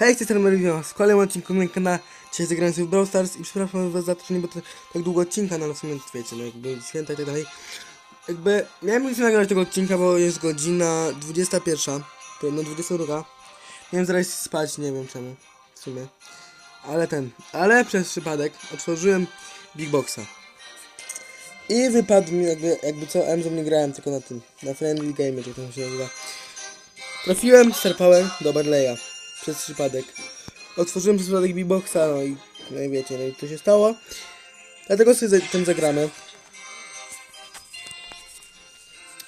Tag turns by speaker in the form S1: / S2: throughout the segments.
S1: Hej, z tej strony w kolejnym odcinku na kanale Dzisiaj zagrałem sobie w Brawl Stars i przepraszam was za to, że nie było tak długo odcinka, no ale w sumie wiecie, no jakby święta i tak dalej. Jakby miałem już nagrywać tego odcinka, bo jest godzina 21, to no 22. Miałem zaraz spać, nie wiem czemu, w sumie. Ale ten, ale przez przypadek otworzyłem Big Boxa. I wypadł mi jakby, jakby co, Emzo nie grałem, tylko na tym, na Friendly Game, czy to się nazywa. Trafiłem Power do Barleya przez przypadek. Otworzyłem przez przypadek B-Boxa, no i, no i wiecie, no i to się stało. Dlatego sobie tym zagramy.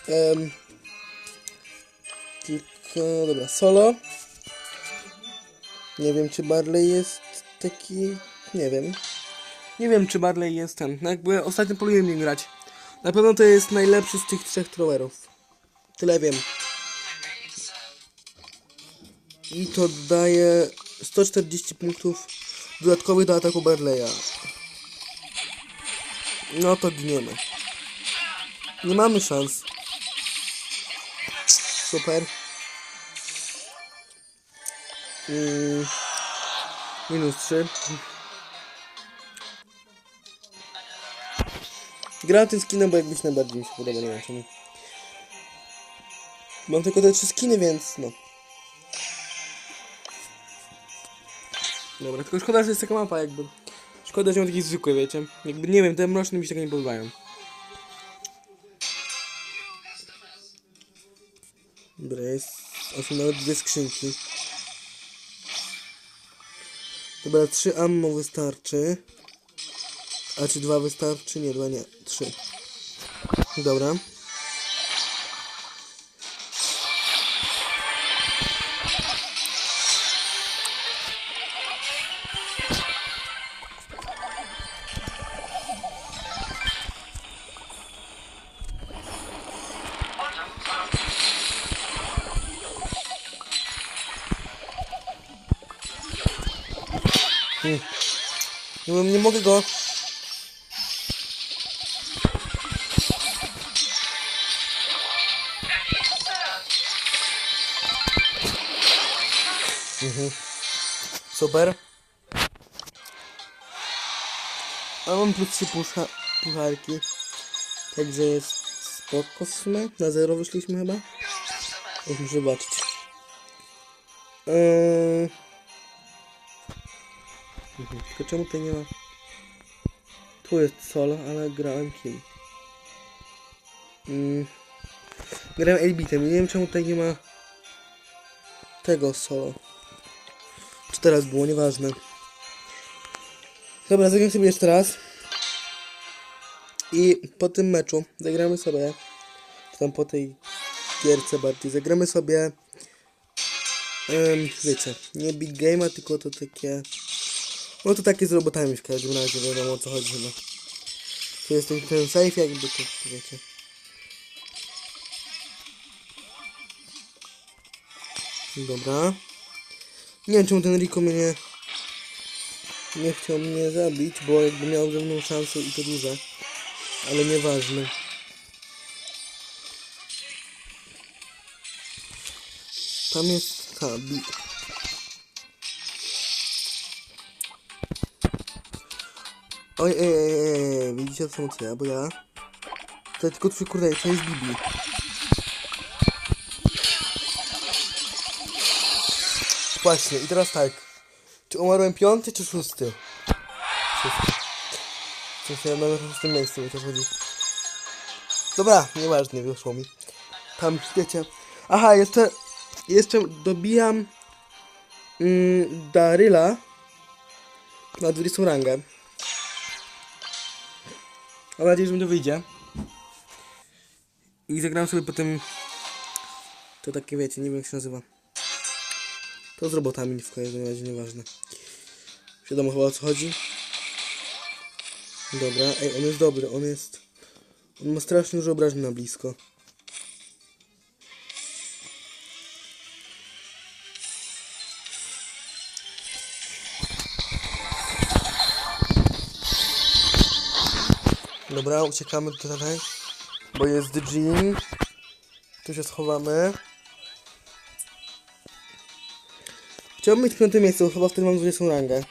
S1: Em, tylko, dobra, solo. Nie wiem, czy Barley jest taki... Nie wiem. Nie wiem, czy Barley jest ten. No jakby ostatnio poluję nim grać. Na pewno to jest najlepszy z tych trzech trowerów. Tyle wiem. I to daje 140 punktów dodatkowych do ataku Barleya. No to gniemy. Nie mamy szans. Super. Mm, minus 3. Gram tym skinem, bo jakbyś najbardziej mi się podoba, nie wiem czemu. Mam tylko te trzy skiny, więc no. Dobra, tylko szkoda, że jest taka mapa jakby. Szkoda, że mam takie zwykłe, wiecie. Jakby nie wiem, te mroczne mi się tak nie podobają. Dobra, jest... A są nawet dwie skrzynki. Dobra, trzy ammo wystarczy. A czy dwa wystarczy? Nie, dwa nie. Trzy. Dobra. Nie, nie mogę go. Mhm. Super. A mam plus pusza, pucharki. Także jest spoko w sumie. Na zero wyszliśmy chyba. Muszę zobaczyć. Eee... Mhm. Tylko czemu tutaj nie ma... Tu jest solo, ale grałem kim? Mm. Grałem 8-bitem. Nie wiem czemu tutaj nie ma tego solo. Czy teraz było, nieważne. Dobra, zagram sobie jeszcze raz. I po tym meczu zagramy sobie, czy tam po tej gierce bardziej, zagramy sobie, em, wiecie, nie big game'a, tylko to takie, no to takie z robotami w każdym razie, wiadomo o co chodzi chyba. Tu jest ten, safe jakby, to, wiecie. Dobra. Nie wiem czemu ten Rico mnie nie chciał mnie zabić, bo jakby miał ze mną szansę i to duże. Ale nieważne. Tam jest ta Oj, ej, ej, ej, widzicie samo co ja, bo ja... To tylko trzy kurde, to jest Bibi. Właśnie, i teraz tak. Czy umarłem piąty czy szósty? Szósty. W sensie na szóstym miejscu, o to chodzi. Dobra, nieważne, wyszło mi. Tam, wiecie. Aha, jeszcze, jeszcze dobijam mm, Daryla na 20 rangę. Mam nadzieję, że mi to wyjdzie. I zagram sobie potem to takie, wiecie, nie wiem jak się nazywa. To z robotami w każdym razie, nieważne. Wiadomo chyba o co chodzi. Dobra, ej, on jest dobry, on jest... On ma strasznie dużo obrażeń na blisko. Dobra, uciekamy tutaj, bo jest Jean. Tu się schowamy. Chciałbym mieć piąte miejsce, bo chyba wtedy mam 20 rangę.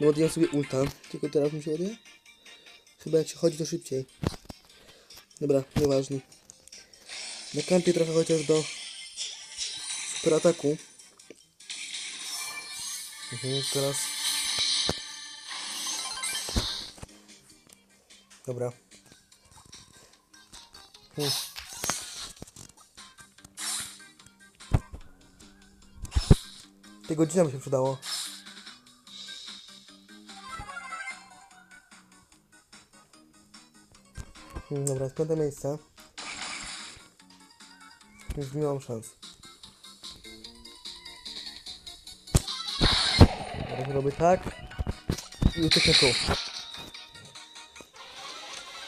S1: No ładuję sobie ulta. Tylko teraz mi się ładuje? Chyba jak się chodzi to szybciej. Dobra, nieważne. Na kampie trochę chociaż do super ataku. Mhm, teraz. Dobra. Hmm. Tej godzina by się przydało. Hmm, Dobra, piąte miejsce. Już nie mam szans. Teraz tak. I ucieknę tu.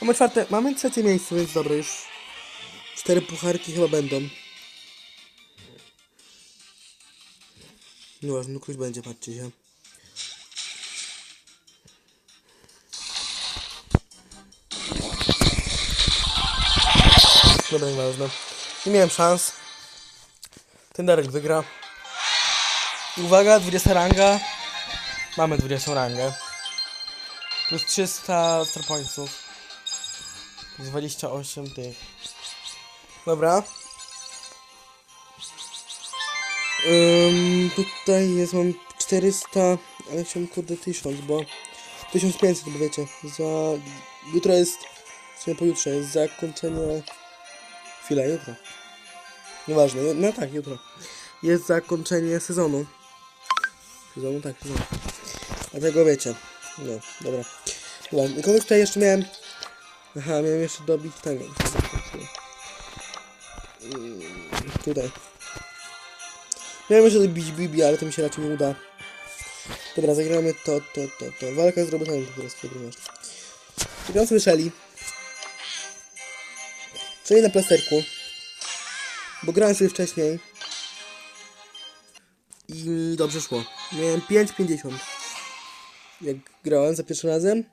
S1: Mamy czwarte, mamy trzecie miejsce, więc dobra, już cztery pucharki chyba będą. Nieważne, no ktoś będzie, patrzcie się. Dobra, nieważne. Nie miałem szans. Ten Darek wygra. I Uwaga, 20 ranga. Mamy 20 rangę. Plus 300 star pointsów. Plus 28 tych. Dobra. Ym, tutaj jest, mam 400, ale chciałem kurde 1000, bo 1500, bo wiecie, za... Jutro jest, w sumie pojutrze jest zakończenie... Chwila, jutro. Nieważne, no tak, jutro. Jest zakończenie sezonu. Sezonu, tak, sezonu. Dlatego wiecie. No, dobra. Nieważne. Kogoś tutaj jeszcze miałem... Aha, miałem jeszcze dobić tego. Mm, Tutaj. Miałem jeszcze dobić Bibi, ale to mi się raczej nie uda. Dobra, zagramy to, to, to, to. Walka z robotami po prostu, masz. Gram Shelly. Shelly na plasterku. Bo grałem sobie wcześniej. I mi dobrze szło. Miałem 5,50. Jak grałem za pierwszym razem.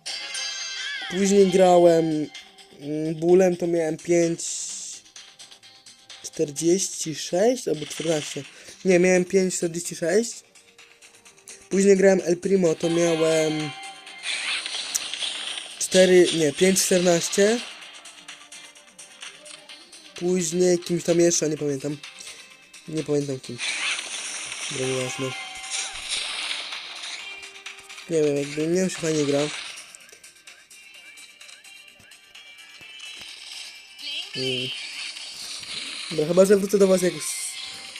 S1: Później grałem mm, bólem, to miałem 5,46 albo 14. Nie, miałem 5,46. Później grałem El Primo, to miałem 4, nie, 5,14. Później kimś tam jeszcze, nie pamiętam. Nie pamiętam kim. Dobra, nieważne. Nie wiem, jakby nie wiem, się fajnie gra. Mm. Dobra, chyba że wrócę do was jak,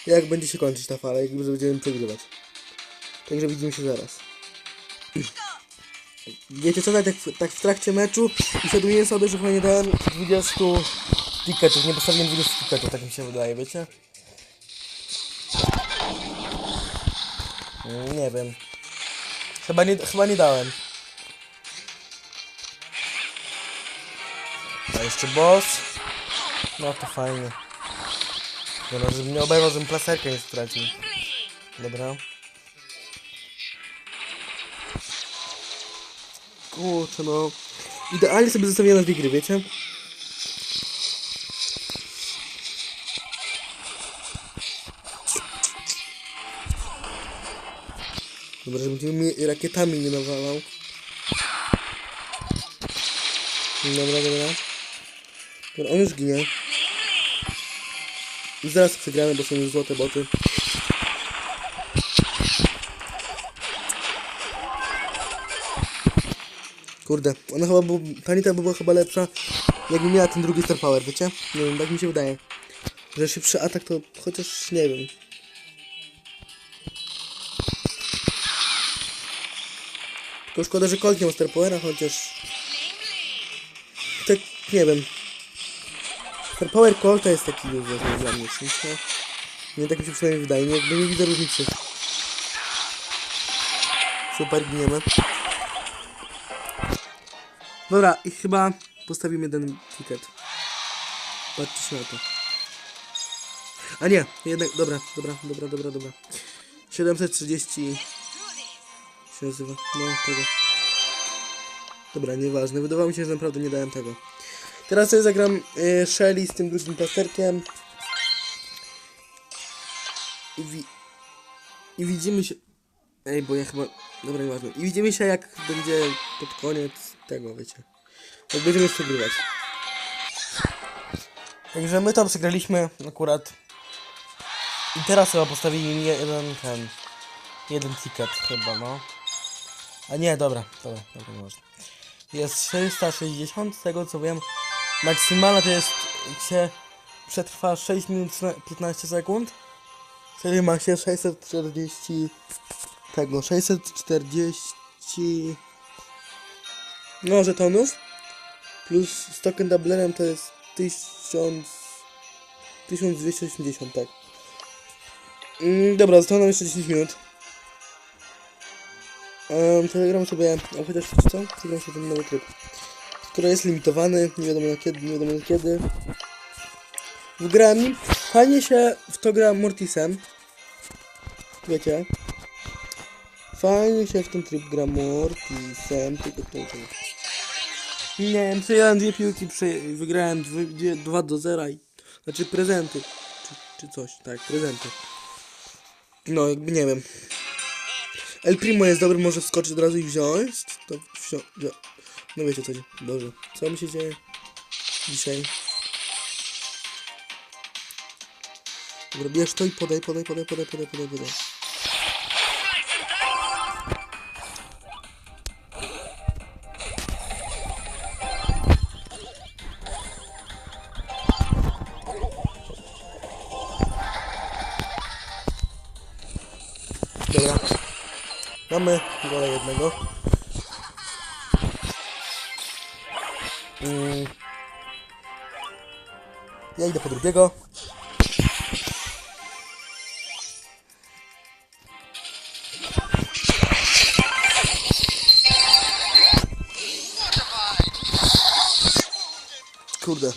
S1: jak będzie się kończyć ta fala, jak już będziemy przegrywać. Także widzimy się zaraz. Wiecie co, tak, tak w trakcie meczu uświadomiłem sobie, że chyba nie dałem 20 ticketów, nie postawiłem 20 ticketów, tak mi się wydaje, wiecie? Mm, Nie wiem. Chyba nie, chyba nie dałem. A jeszcze boss. No to fajnie. Dobra, żebym nie obejrzał, żebym plasterkę nie stracił. Dobra. Kurczę no. Idealnie sobie zostawiłem dwie gry, wiecie? Dobra, żeby mi rakietami nie nawalał. Dobra, dobra. Dobra, on już ginie. Zaraz przegramy, bo są już złote boty. Kurde, ona chyba był, Tanita by była chyba lepsza, jakby miała ten drugi Star Power, wiecie? Nie wiem, tak mi się wydaje. Że szybszy atak to chociaż nie wiem. To szkoda, że Colt nie ma Star Powera, chociaż... Tak, nie wiem. Star Power Colta jest taki no, dla mnie, sensie... Nie tak mi się przynajmniej wydaje, nie, jakby nie widzę różnicy. Super, giniemy. Dobra, i chyba postawimy jeden ticket. Patrzcie na to. A nie, jednak, dobra, dobra, dobra, dobra, dobra. 730 się nazywa, no tego. Dobra, nieważne, wydawało mi się, że naprawdę nie dałem tego. Teraz sobie zagram y, Shelly z tym drugim plasterkiem. I, wi- I widzimy się... Ej, bo ja chyba... Dobra, nieważne. I widzimy się jak będzie pod koniec tego, wiecie. Jak będziemy przegrywać. Także my tam przegraliśmy akurat. I teraz chyba postawili mi jeden ten... Jeden ticket chyba, no. A nie, dobra, dobra, dobra, można. Jest 460, z tego co wiem. Maksymalna to jest, się przetrwa 6 minut 15 sekund. Wtedy ma się 640 tego, 640 no żetonów plus z token doublerem to jest 1000 1280, tak. Mm, dobra, zostało nam jeszcze 10 minut. Um, to zagram sobie, a chociaż co? Zagram sobie ten nowy tryb. Który jest limitowany, nie wiadomo na kiedy, nie wiadomo na kiedy. Wgrałem nim. Fajnie się w to gra Mortisem. Wiecie? Fajnie się w ten tryb gra Mortisem, tylko to nie wiem, przejąłem dwie piłki, wygrałem 2 do 0 i... Znaczy prezenty, czy, czy coś, tak, prezenty. No, jakby nie wiem. El Primo jest dobry, może wskoczyć od razu i wziąć. To wziąć. No wiecie co, Boże. Co mi się dzieje dzisiaj? Bierz to i podaj, podaj, podaj, podaj, podaj, podaj, podaj. Drugiego. Kurde.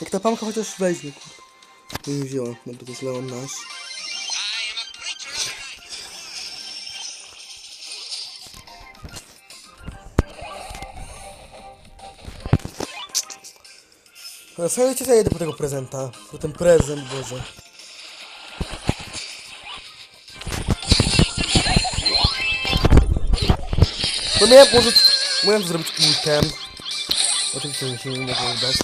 S1: Jak ta pamka chociaż weźmie, kurde. Nie wzięła, dobra, to jest Leon nasz. No, sobie jedę po tego prezenta. Po ten prezent, Boże. Bo miałem użyć... Miałem zrobić ultem. Oczywiście mi się nie mogło udać.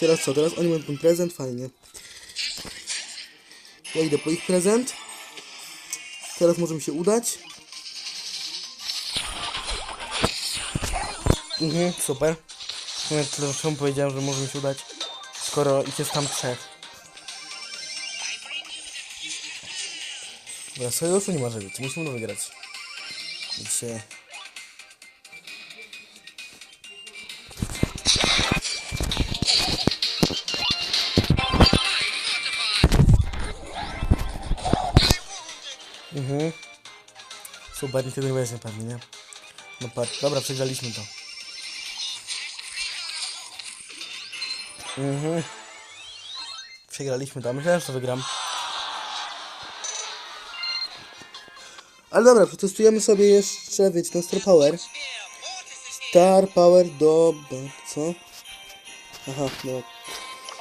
S1: Teraz co? Teraz oni mają ten prezent? Fajnie. Ja idę po ich prezent. Teraz może mi się udać. Mhm, super. Ja tyle czemu powiedziałem, że może mi się udać, skoro ich jest tam trzech. Dobra, sojuszu nie może być, musimy wygrać. Dzisiaj. Mhm. Super, tego nie pewnie, nie? No patrz, dobra, przegraliśmy to. Mhm. Przegraliśmy to, myślałem, że wygram. Ale dobra, przetestujemy sobie jeszcze, wiecie, ten Star Power. Star Power do... co? Aha, no.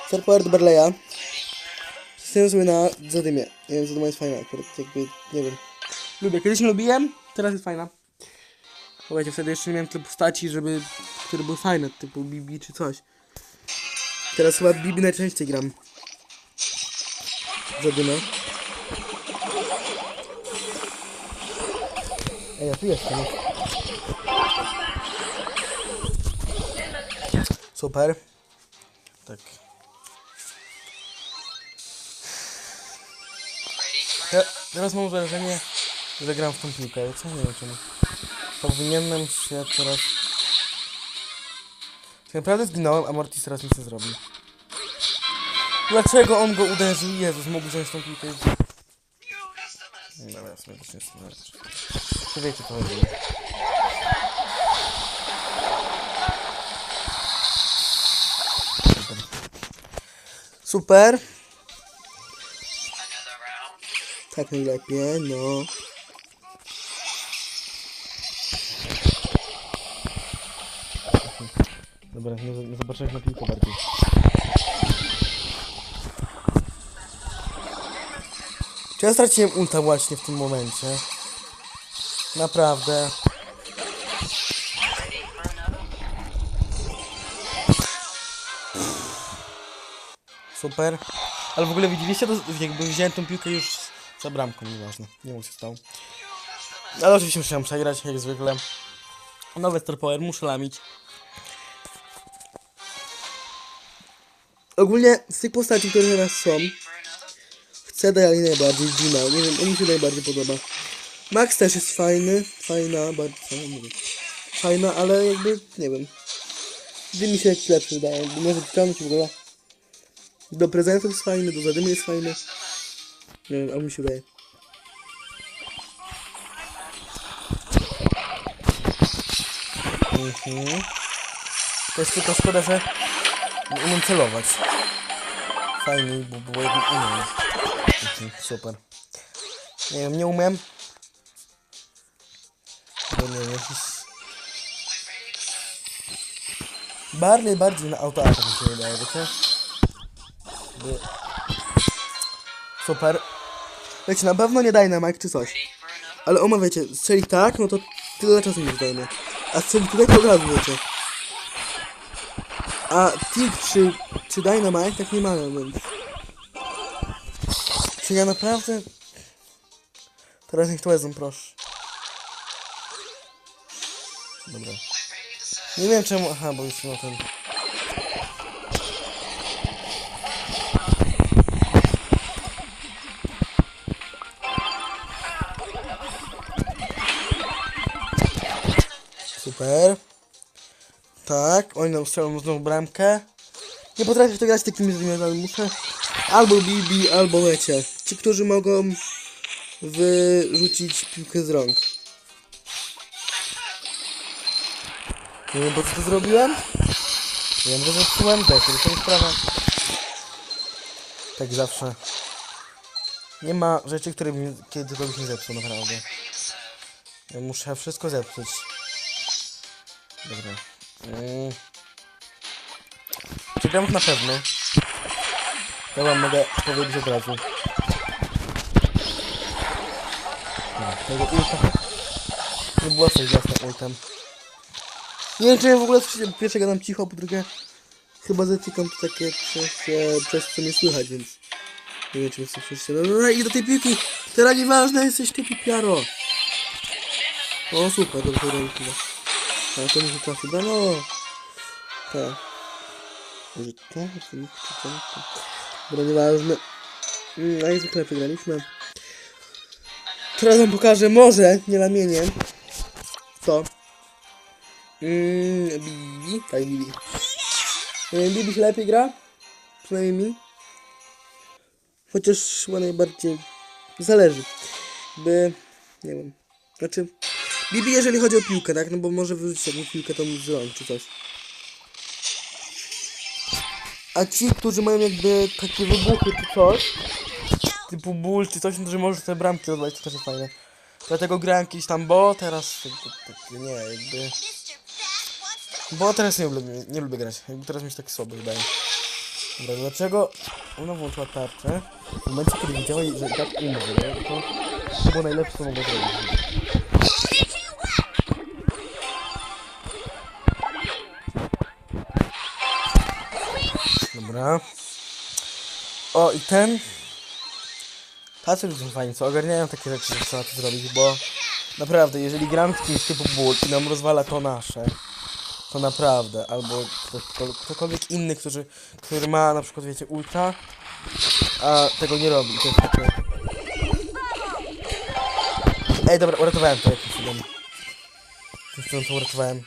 S1: Star Power do Barleya. Przetestujemy sobie na Zadymie. Nie wiem, Zadyma jest fajna akurat, jakby, nie wiem. Lubię, kiedyś nie lubiłem, teraz jest fajna. Wiecie, wtedy jeszcze nie miałem tylu postaci, żeby, które były fajne, typu Bibi czy coś. Teraz chyba Bibi najczęściej gram. Zadymę. Ej, ja tu jestem. Super. Tak. Ja, teraz mam wrażenie, że gram w tą piłkę, ale co nie wiem czemu. Powinienem się teraz... Tak naprawdę zginąłem, a Mortis teraz nic nie zrobi. Dlaczego on go uderzył? Jezus, mógł wziąć tą piłkę. Dobra, też nie jest Czy wiecie co chodzi? Super. Tak najlepiej, no. Dobra, nie, nie zobaczyłeś na piłkę bardziej. Czy ja straciłem ulta właśnie w tym momencie? Naprawdę. Super. Ale w ogóle widzieliście to, jakby wziąłem tą piłkę już za bramką, nieważne. Nie wiem co się stało. Ale oczywiście musiałem przegrać, jak zwykle. Nowy Star Power, muszę lamić. Ogólnie z tych postaci, które teraz są, chcę dalej najbardziej Dima. Nie wiem, on mi się najbardziej podoba. Max też jest fajny, fajna, bardzo fajna, ale jakby, nie wiem. Dim mi się jakiś lepszy wydaje, może wciągnąć w ogóle. Do prezentów jest fajny, do zadymy jest fajny. Nie wiem, a mi się wydaje. Mhm. To jest tylko szkoda, że nie umiem celować. Fajniej, bo było jakby umiem. Super. Nie wiem, nie umiem. Bo nie wiem, jakiś... Bardziej, bardziej na autoatak mi się wydaje, wiecie? By... Super. Wiecie, na pewno nie Dynamite czy coś. Ale oma wiecie, strzeli tak, no to tyle czasu nie zdajemy. A strzeli tutaj to od razu wiecie. A Tick czy, czy Dynamite tak nie mają, więc... Czy ja naprawdę... Teraz niech to wezmą, proszę. Dobra. Nie wiem czemu... Aha, bo już no ten... Super. Tak, oni nam strzelą znowu bramkę. Nie potrafię w to grać takimi zmianami. Muszę albo Bibi, albo Lecie. Ci, którzy mogą wyrzucić piłkę z rąk. Nie wiem po co to zrobiłem. Wiem, że zepsułem też, to jest sprawa. Tak zawsze. Nie ma rzeczy, które mi kiedykolwiek nie zepsuł, naprawdę. Ja muszę wszystko zepsuć. Dobra. Mm. Czekam na pewno. To wam mogę powiedzieć od razu. No, tego ulta. Nie było coś jasne ultem. Nie wiem czy ja w ogóle słyszę, pierwsze gadam cicho, po drugie chyba zatykam to takie przez, e, przez co nie słychać, więc nie wiem czy mnie słyszycie. No dobra, i do tej piłki! Teraz nieważne jesteś ty pipiaro! O super, dobrze chyba. Ale to mi się trafi, no no. Tak. Może to? To nie to, to, to. Dobra, nieważne. Mm, A i zwykle wygraliśmy. Teraz wam pokażę, może, nie lamieniem. Co? Mmm, Bibi. Tak, Bibi. Yy, Bibi się lepiej gra. Przynajmniej mi. Chociaż chyba najbardziej zależy. By, nie wiem. Znaczy, Bibi jeżeli chodzi o piłkę, tak? No bo może wyrzucić jakąś piłkę tą z czy coś. A ci, którzy mają jakby takie wybuchy czy coś, typu ból czy coś, no że może te bramki odwalić, to też jest fajne. Dlatego grałem kiedyś tam, bo teraz nie, jakby... Bo teraz nie lubię, nie lubię grać, jakby teraz mi się tak słabo wydaje. Dobra, dlaczego ona włączyła tarczę w momencie, kiedy widziała, że tak umrze? To, to było najlepsze, co mogła zrobić. Dobra. O, i ten... Tacy ludzie są fajni, co ogarniają takie rzeczy, że trzeba to zrobić, bo naprawdę, jeżeli gram w kimś typu ból i nam rozwala to nasze, to naprawdę, albo kto, kto, ktokolwiek inny, który, który ma na przykład, wiecie, ultra, a tego nie robi, to jest takie... Ej, dobra, uratowałem to jakimś cudem. Cudem to uratowałem.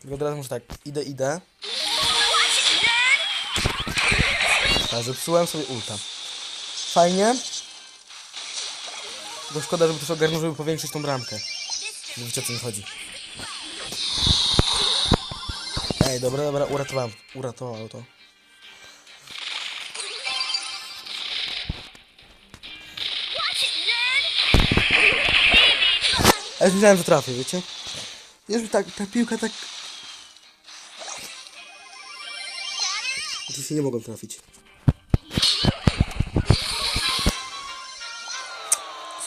S1: Tylko teraz muszę tak, idę, idę. Tak, zepsułem sobie ulta. Fajnie. Tylko szkoda, żeby też ogarnął, żeby powiększyć tą bramkę. Nie wiecie o co mi chodzi. Ej, dobra, dobra, uratowałem. Uratował to. Ja już myślałem, że trafię, wiecie? Już mi tak, ta piłka tak... hitlisty nie mogą trafić.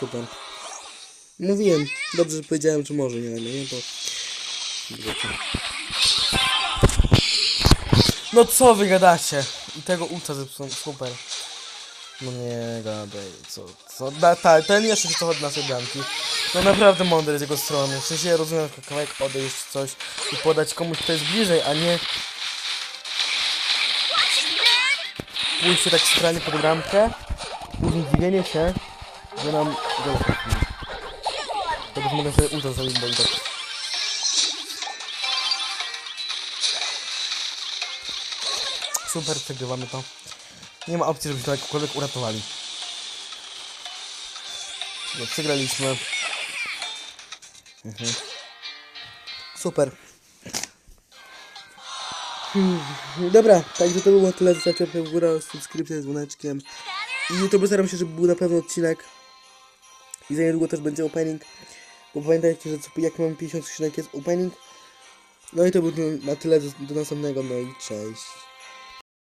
S1: Super. Mówiłem, dobrze, że powiedziałem, że może, nie, nie, to... No co wy gadacie? I tego ulta zepsułem, super. No nie gadaj, co, co, da, ta, ten jeszcze się chodzi na sobie bramki. No naprawdę mądry z jego strony, w sensie ja rozumiem, że kawałek odejść coś i podać komuś, kto jest bliżej, a nie pójście tak skrajnie pod bramkę, później dziwienie się, że nam gol trafili. To już mogę sobie ulta zrobić, bo i tak. Super, przegrywamy to. Nie ma opcji, żebyśmy to jakkolwiek uratowali. No, przegraliśmy. Mhm. Super. Dobra, także to było tyle. Zostawcie łapkę w górę, subskrypcję z dzwoneczkiem. I jutro postaram się, żeby był na pewno odcinek. I za niedługo też będzie opening. Bo pamiętajcie, że co, jak mam 50 skrzynek jest opening. No i to było na tyle. Do, do następnego. No i cześć.